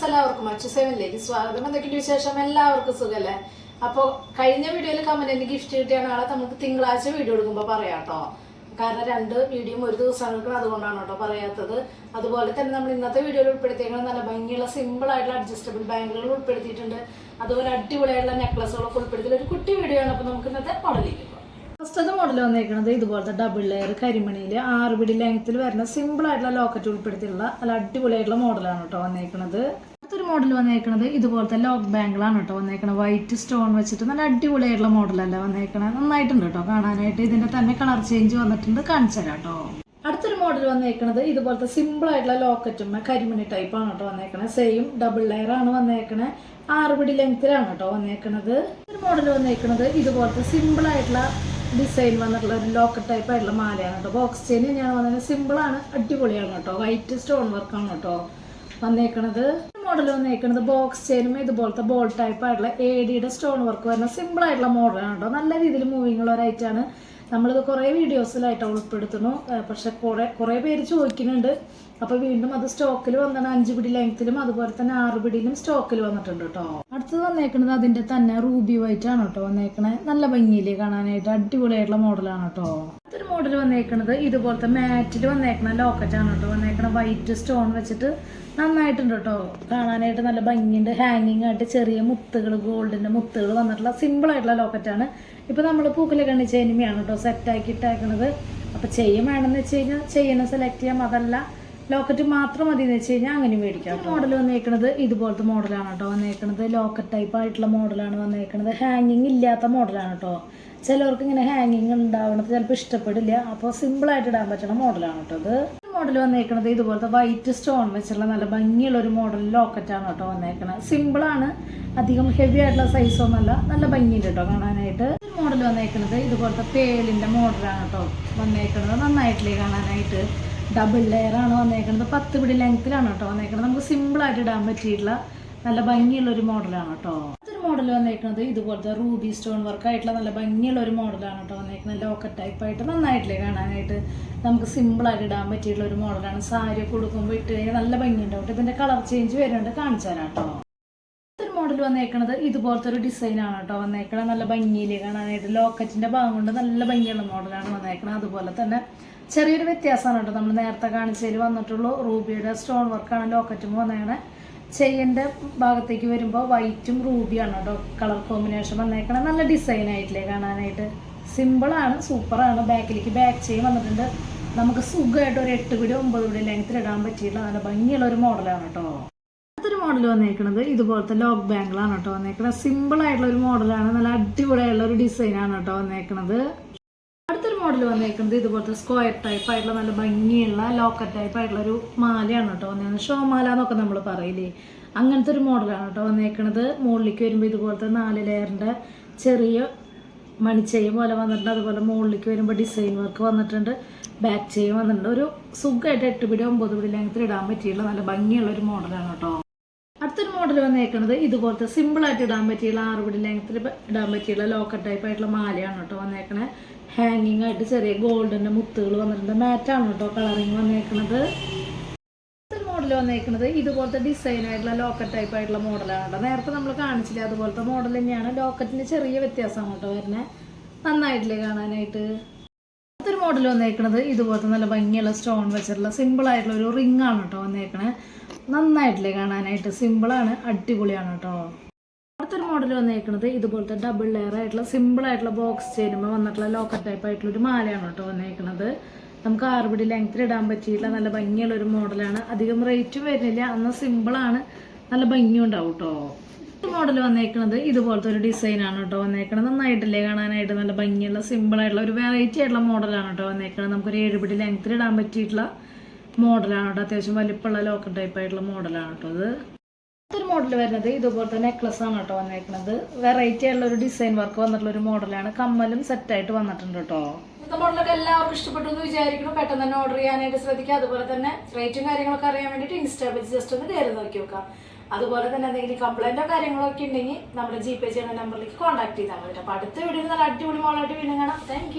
Friends എല്ലാവർക്കും അച്ചു സ്വാഗതം. എന്തൊക്കെയുണ്ട് വിശേഷം? എല്ലാവർക്കും സുഖല്ലേ? അപ്പോൾ കഴിഞ്ഞ വീഡിയോയിൽ കമന്റിന് ഗിഫ്റ്റ് കിട്ടിയ ആളെ നമുക്ക് തിങ്കളാഴ്ച വീഡിയോ എടുക്കുമ്പോൾ പറയാം കേട്ടോ കാരണം രണ്ട് വീഡിയോയും ഒരു ദിവസം എടുക്കണം അതുകൊണ്ടാണ് കേട്ടോ പറയാത്തത്. അതുപോലെ തന്നെ നമ്മൾ ഇന്നത്തെ വീഡിയോയിൽ ഉൾപ്പെടുത്തിയേക്കുന്നത് നല്ല ഭംഗിയുള്ള സിമ്പിൾ ആയിട്ടുള്ള അഡ്ജസ്റ്റബിൾ ബാങ്കുകൾ ഉൾപ്പെടുത്തിയിട്ടുണ്ട്. അതുപോലെ അടിപൊളിയായിട്ടുള്ള നെക്ലസുകളൊക്കെ ഉൾപ്പെടുത്തിയ ഒരു കുട്ടി വീഡിയോ ആണ്. അപ്പോൾ നമുക്ക് ഇന്നത്തെ മോഡലിലേക്ക് പോകാം ഫസ്റ്റത്തെ മോഡൽ വന്നേക്കുന്നത് ഇതുപോലത്തെ ഡബിൾ ലെയർ കരിമണിയിൽ ആറ് പിടി ലെങ്ത്തിൽ വരുന്ന സിമ്പിൾ ആയിട്ടുള്ള ലോക്കറ്റ് ഉൾപ്പെടുത്തിയുള്ള നല്ല അടിപൊളിയായിട്ടുള്ള മോഡലാണ് കേട്ടോ വന്നേക്കുന്നത് അടുത്തൊരു മോഡൽ വന്നേക്കുന്നത് ഇതുപോലത്തെ ലോക്ക് ബാങ്കിളാണ് കേട്ടോ വന്നേക്കുന്നത് വൈറ്റ് സ്റ്റോൺ വെച്ചിട്ട് നല്ല അടിപൊളിയായിട്ടുള്ള മോഡലല്ല വന്നേക്കണത്. നന്നായിട്ടുണ്ട് കേട്ടോ കാണാനായിട്ട്. ഇതിന്റെ തന്നെ കളർ ചേഞ്ച് വന്നിട്ടുണ്ട് കാണിച്ചു കേട്ടോ. അടുത്തൊരു മോഡൽ വന്നേക്കുന്നത് ഇതുപോലത്തെ സിമ്പിൾ ആയിട്ടുള്ള ലോക്കറ്റും കരിമണി ടൈപ്പാണ് കേട്ടോ വന്നേക്കണത്. സെയിം ഡബിൾ ലെയർ ആണ് വന്നേക്കണത്. ആറ് പിടി ലെങ്ത്തിലാണ് കേട്ടോ വന്നേക്കണത്. ഒരു മോഡൽ വന്നേക്കണത് ഇതുപോലത്തെ സിമ്പിൾ ആയിട്ടുള്ള ഡിസൈൻ വന്നിട്ടുള്ള ഒരു ലോക്കറ്റ് ടൈപ്പ് ആയിട്ടുള്ള മാലയാണ് കേട്ടോ. ബോക്സ് ചെയിൻ ഞാൻ വന്നത് സിമ്പിൾ ആണ് അടിപൊളിയാണ് കേട്ടോ. വൈറ്റ് സ്റ്റോൺ വർക്കാണ് കേട്ടോ വന്നേക്കണത്. മോഡൽ വന്നേക്കണത് ബോക്സ് ചെയിനും ഇതുപോലത്തെ ബോൾ ടൈപ്പ് ആയിട്ടുള്ള എ ഡിയുടെ സ്റ്റോൺ വർക്ക് വരുന്ന സിമ്പിൾ ആയിട്ടുള്ള മോഡലാണ് കേട്ടോ. നല്ല രീതിയിൽ മൂവിങ് ഉള്ള ഒരൈറ്റാണ് നമ്മളിത് കുറേ വീഡിയോസിലായിട്ട് ഉൾപ്പെടുത്തുന്നു. പക്ഷെ കുറേ കുറേ പേര് ചോദിക്കുന്നുണ്ട്. അപ്പോൾ വീണ്ടും അത് സ്റ്റോക്കിൽ വന്നാണ്. അഞ്ച് പിടി ലെങ്ത്തിലും അതുപോലെ തന്നെ ആറ് പിടിയിലും സ്റ്റോക്കിൽ വന്നിട്ടുണ്ട് കേട്ടോ. അടുത്തത് വന്നേക്കുന്നത് അതിന്റെ തന്നെ റൂബി വൈറ്റ് ആണ് കേട്ടോ വന്നേക്കണേ. നല്ല ഭംഗിയിൽ കാണാനായിട്ട്. അടിപൊളിയായിട്ടുള്ള മോഡലാണ് കേട്ടോ. മോഡൽ വന്നേക്കണത് ഇതുപോലത്തെ മാറ്റിൽ വന്നേക്കണ ലോക്കറ്റ് ആണ് കേട്ടോ. വന്നേക്കണ വൈറ്റ് സ്റ്റോൺ വെച്ചിട്ട് നന്നായിട്ടുണ്ട് കേട്ടോ. കാണാനായിട്ട് നല്ല ഭംഗിയുണ്ട്. ഹാങ്ങിങ് ആയിട്ട് ചെറിയ മുത്തുകൾ ഗോൾഡിന്റെ മുത്തുകൾ വന്നിട്ടുള്ള സിമ്പിൾ ആയിട്ടുള്ള ലോക്കറ്റാണ് ഇപ്പൊ നമ്മൾ പൂക്കല കണ്ണി ചെയിനിമയാണ് കേട്ടോ. സെറ്റ് ആക്കി ഇട്ടേക്കണത്. അപ്പൊ ചെയ്യും വേണമെന്ന് വെച്ച് കഴിഞ്ഞാൽ ചെയ്യണ സെലക്ട് ചെയ്യാം. അതല്ല ലോക്കറ്റ് മാത്രം മതി എന്ന് വെച്ച് കഴിഞ്ഞാൽ അങ്ങനെ മേടിക്കാം മോഡൽ വന്നേക്കണത് ഇതുപോലത്തെ മോഡലാണ് കേട്ടോ. വന്നേക്കണത് ലോക്കറ്റ് ടൈപ്പ് ആയിട്ടുള്ള മോഡലാണ് വന്നേക്കണത്. ഹാങ്ങിങ് ഇല്ലാത്ത മോഡലാണ് കേട്ടോ. ചിലവർക്ക് ഇങ്ങനെ ഹാങ്ങിങ് ഉണ്ടാവണത് ചിലപ്പോൾ ഇഷ്ടപ്പെടില്ല. അപ്പോൾ സിമ്പിളായിട്ട് ഇടാൻ പറ്റുന്ന മോഡലാണ് കേട്ടോ അത് മോഡൽ വന്നേക്കണത് ഇതുപോലത്തെ വൈറ്റ് സ്റ്റോൺ വെച്ചുള്ള നല്ല ഭംഗിയുള്ള ഒരു മോഡൽ ലോക്കറ്റാണ് കേട്ടോ വന്നേക്കണത്. സിമ്പിളാണ് അധികം ഹെവി ആയിട്ടുള്ള സൈസ് ഒന്നല്ല നല്ല ഭംഗിയുണ്ട് കേട്ടോ കാണാനായിട്ട്. മോഡൽ വന്നേക്കണത് ഇതുപോലത്തെ പേലിന്റെ മോഡലാണ് കേട്ടോ വന്നേക്കണത്. നന്നായിട്ടില്ലേ കാണാനായിട്ട്. ഡബിൾ ലെയർ ആണ് വന്നേക്കണത്. പത്ത് പിടി ലെങ്ത്തിലാണ് കേട്ടോ വന്നേക്കണത്. നമുക്ക് സിമ്പിൾ ആയിട്ട് ഇടാൻ പറ്റിയിട്ടുള്ള നല്ല ഭംഗിയുള്ള ഒരു മോഡലാണ് കേട്ടോ അതൊരു മോഡൽ വന്നേക്കുന്നത് ഇതുപോലത്തെ റൂബി സ്റ്റോൺ വർക്ക് ആയിട്ടുള്ള നല്ല ഭംഗിയുള്ള ഒരു മോഡലാണ് കേട്ടോ വന്നേക്കുന്നത്. ലോക്കറ്റ് ടൈപ്പ് ആയിട്ട് നന്നായിട്ടില്ലേ കാണാനായിട്ട്? നമുക്ക് സിമ്പിൾ ആയിട്ട് ഇടാൻ പറ്റിയിട്ടുള്ള ഒരു മോഡലാണ് സാരി ഒക്കെ കൊടുക്കുമ്പോൾ ഇട്ട് കഴിഞ്ഞാൽ നല്ല ഭംഗിയുണ്ടാവും കേട്ടോ ഇതിന്റെ കളർ ചേഞ്ച് വരുന്നുണ്ട്. കാണിച്ചു തരാം മോഡൽ വന്നേക്കണത് ഇതുപോലത്തെ ഒരു ഡിസൈൻ ആണ് കേട്ടോ വന്നേക്കണത്. നല്ല ഭംഗിയിൽ കാണാനായിട്ട്? ലോക്കറ്റിന്റെ ഭാഗം കൊണ്ട് നല്ല ഭംഗിയുള്ള മോഡലാണ് വന്നേക്കണത്. അതുപോലെ തന്നെ ചെറിയൊരു വ്യത്യാസമാണ് കേട്ടോ നമ്മൾ നേരത്തെ കാണിച്ചതിൽ വന്നിട്ടുള്ളൂ. റൂബിയുടെ സ്റ്റോൺ വർക്കാണ് ലോക്കറ്റും വന്നേക്കണേ. ചെയിന്റെ ഭാഗത്തേക്ക് വരുമ്പോൾ വൈറ്റും റൂബിയാണ് കേട്ടോ. കളർ കോമ്പിനേഷൻ വന്നേക്കണം നല്ല ഡിസൈൻ ആയിട്ടില്ലേ കാണാനായിട്ട്. സിമ്പിളാണ് സൂപ്പറാണ് ബാക്കിലേക്ക് ബാക്ക് ചെയ്യും വന്നിട്ടുണ്ട്. നമുക്ക് സുഖമായിട്ട് ഒരു എട്ട് പിടി ഒമ്പത് പിടി ലെങ്ത്തിൽ ഇടാൻ പറ്റിയിട്ടുള്ള നല്ല ഭംഗിയുള്ള ഒരു മോഡലാണ് കേട്ടോ. അടുത്തൊരു മോഡൽ വന്നേക്കണത് ഇതുപോലത്തെ ലോക്ക് ബാങ്കിളാണ് കേട്ടോ വന്നേക്കണത്. സിമ്പിൾ ആയിട്ടുള്ള ഒരു മോഡലാണ് നല്ല അടിപൊളിയായിട്ടുള്ള ഒരു ഡിസൈനാണ് കേട്ടോ വന്നേക്കണത്. മോഡൽ വന്നേക്കുന്നത് ഇതുപോലത്തെ സ്ക്വയർ ടൈപ്പ് ആയിട്ടുള്ള നല്ല ഭംഗിയുള്ള ലോക്കർ ടൈപ്പ് ആയിട്ടുള്ള ഒരു മാലയാണ് കേട്ടോ വന്നേക്കുന്നത്. ഷോ മാല എന്നൊക്കെ നമ്മൾ പറയില്ലേ? അങ്ങനത്തെ ഒരു മോഡലാണ് കേട്ടോ വന്നേക്കുന്നത് മുകളിലേക്ക് വരുമ്പോൾ ഇതുപോലത്തെ നാല് ലെയറിന്റെ ചെറിയ മണിച്ചെയ്യും പോലെ വന്നിട്ടുണ്ട്. അതുപോലെ മുകളിലേക്ക് വരുമ്പോൾ ഡിസൈൻ വർക്ക് വന്നിട്ടുണ്ട്. ബാക്ക് ചെയ്യും വന്നിട്ടുണ്ട്. ഒരു സുഖമായിട്ട് എട്ട് പിടി ഒമ്പത് പിടി ലെങ്ത്തിൽ ഇടാൻ പറ്റിയുള്ള നല്ല ഭംഗിയുള്ള ഒരു മോഡലാണ് കേട്ടോ. മോഡൽ വന്നേക്കുന്നത് ഇതുപോലത്തെ സിമ്പിൾ ആയിട്ട് ഇടാൻ പറ്റിയുള്ള ആറ് പിടി ലെങ്ത്തിൽ ഇടാൻ പറ്റിയുള്ള ലോക്കർ ടൈപ്പ് ആയിട്ടുള്ള മാലയാണ് കേട്ടോ വന്നേക്കണേ. ഹാങ്ങിങ് ആയിട്ട് ചെറിയ ഗോൾഡിന്റെ മുത്തുകൾ വന്നിട്ടുണ്ട്. മാറ്റാണ് കേട്ടോ കളറിങ് വന്നേക്കണത്. മോഡൽ വന്നേക്കുന്നത് ഇതുപോലത്തെ ഡിസൈൻ ആയിട്ടുള്ള ലോക്കറ്റ് ടൈപ്പ് ആയിട്ടുള്ള മോഡലാണ് കേട്ടോ. നേരത്തെ നമ്മൾ കാണിച്ചില്ല അതുപോലത്തെ മോഡൽ തന്നെയാണ്. ലോക്കറ്റിന് ചെറിയ വ്യത്യാസമാണ് കേട്ടോ വരുന്നത് നന്നായിട്ടില്ലേ കാണാനായിട്ട്? അടുത്തൊരു മോഡൽ വന്നേക്കണത് ഇതുപോലത്തെ നല്ല ഭംഗിയുള്ള സ്റ്റോൺ വെച്ചിട്ടുള്ള സിമ്പിൾ ആയിട്ടുള്ള ഒരു റിംഗ് ആണ് കേട്ടോ വന്നേക്കണേ. നന്നായിട്ടില്ലേ കാണാനായിട്ട്. സിമ്പിളാണ് അടിപൊളിയാണ് കേട്ടോ അടുത്തൊരു മോഡൽ വന്നേക്കുന്നത് ഇതുപോലത്തെ ഡബിൾ ലെയർ ആയിട്ടുള്ള സിമ്പിൾ ആയിട്ടുള്ള ബോക്സ് ചെയ്യുമ്പോൾ വന്നിട്ടുള്ള ലോക്കർ ടൈപ്പ് ആയിട്ടുള്ള ഒരു മാലയാണ് കേട്ടോ വന്നേക്കുന്നത് നമുക്ക് ആറുപടി ലെങ്ത്തിൽ ഇടാൻ പറ്റിയിട്ടുള്ള നല്ല ഭംഗിയുള്ള ഒരു മോഡലാണ്. അധികം റേറ്റും വരുന്നില്ല അന്ന് സിമ്പിളാണ് നല്ല ഭംഗിയും ഉണ്ടാവും കേട്ടോ മോഡൽ വന്നേക്കുന്നത് ഇതുപോലത്തെ ഒരു ഡിസൈനാണ് കേട്ടോ വന്നേക്കുന്നത് നന്നായിട്ടില്ലേ കാണാനായിട്ട്? നല്ല ഭംഗിയുള്ള സിമ്പിൾ ആയിട്ടുള്ള ഒരു വെറൈറ്റി ആയിട്ടുള്ള മോഡലാണ് കേട്ടോ വന്നേക്കുന്നത് നമുക്കൊരു ഏഴുപടി ലെങ്ത്തിൽ ഇടാൻ പറ്റിയിട്ടുള്ള മോഡലാണ് കേട്ടോ. അത്യാവശ്യം വലിപ്പമുള്ള ലോക്കൽ ടൈപ്പ് ആയിട്ടുള്ള മോഡലാണ് കേട്ടോ ഇത് മറ്റൊരു മോഡൽ വരുന്നത്. ഇതുപോലത്തെ നെക്ലസ് ആണ് കേട്ടോ വന്നേക്കുന്നത് വെറൈറ്റി ആയിട്ടുള്ള ഒരു ഡിസൈൻ വർക്ക് വന്നിട്ടുള്ള ഒരു മോഡലാണ് കമ്മലും സെറ്റ് ആയിട്ട് വന്നിട്ടുണ്ട് കേട്ടോ. മോഡലൊക്കെ എല്ലാവർക്കും ഇഷ്ടപ്പെട്ടു എന്ന് വിചാരിക്കുന്നു. പെട്ടെന്ന് തന്നെ ഓർഡർ ചെയ്യാനായിട്ട് ശ്രദ്ധിക്കുക. അതുപോലെ തന്നെ റേറ്റും കാര്യങ്ങളൊക്കെ അറിയാൻ വേണ്ടിയിട്ട് ഇൻസ്റ്റാ പേജ് ജസ്റ്റ് ഒന്ന് കയറി നോക്കി നോക്കാം അതുപോലെ തന്നെ എന്തെങ്കിലും കംപ്ലൈന്റോ കാര്യങ്ങളൊക്കെ ഉണ്ടെങ്കിൽ നമ്മുടെ ജി പേ ചെയ്യുന്ന നമ്പറിലേക്ക് കോൺടാക്ട് ചെയ്താൽ മതി അപ്പൊ അടുത്ത വീഡിയോ നല്ല അടിപൊളി മോളായിട്ട് വീണ്ടും കാണാം. താങ്ക്